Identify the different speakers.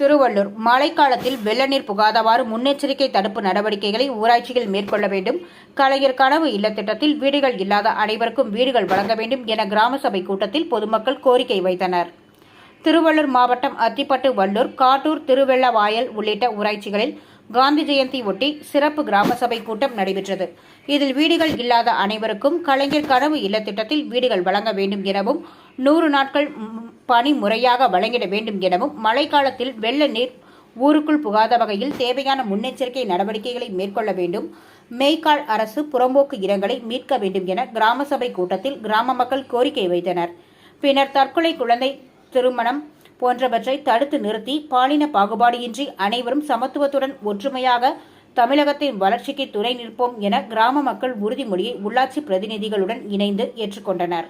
Speaker 1: திருவள்ளூர். மழைக்காலத்தில் வெள்ள நீர் புகாதவாறு முன்னெச்சரிக்கை தடுப்பு நடவடிக்கைகளை ஊராட்சிகள் மேற்கொள்ள வேண்டும். கலைஞர் கனவு இல்ல திட்டத்தில் வீடுகள் இல்லாத அனைவருக்கும் வீடுகள் வழங்க வேண்டும் என கிராம சபை கூட்டத்தில் பொதுமக்கள் கோரிக்கை வைத்தனர். திருவள்ளூர் மாவட்டம் அத்திப்பட்டு வள்ளூர் காட்டூர் திருவெள்ளவாயல் உள்ளிட்ட ஊராட்சிகளில் காந்தி ஜெயந்தி ஒட்டி சிறப்பு கிராம சபை கூட்டம் நடைபெற்றது. இதில் வீடுகள் இல்லாத அனைவருக்கும் கலைஞர் கனவு இல்ல திட்டத்தில் வீடுகள் வழங்க வேண்டும் எனவும் நூறு நாட்கள் பணி முறையாக வழங்கிட வேண்டும் எனவும் மழைக்காலத்தில் வெள்ள நீர் ஊருக்குள் புகாத வகையில் தேவையான முன்னெச்சரிக்கை நடவடிக்கைகளை மேற்கொள்ள வேண்டும். மேய்க்கால் அரசு புறம்போக்கு இடங்களை மீட்க வேண்டும் என கிராம சபை கூட்டத்தில் கிராம மக்கள் கோரிக்கை வைத்தனர். பின்னர் தற்கொலை குழந்தை திருமணம் போன்றவற்றை தடுத்து நிறுத்தி பாலின பாகுபாடின்றி அனைவரும் சமத்துவத்துடன் ஒற்றுமையாக தமிழகத்தின் வளர்ச்சிக்கு துணை நிற்போம் என கிராம மக்கள் உறுதிமொழியை உள்ளாட்சி பிரதிநிதிகளுடன் இணைந்து ஏற்றுக்கொண்டனர்.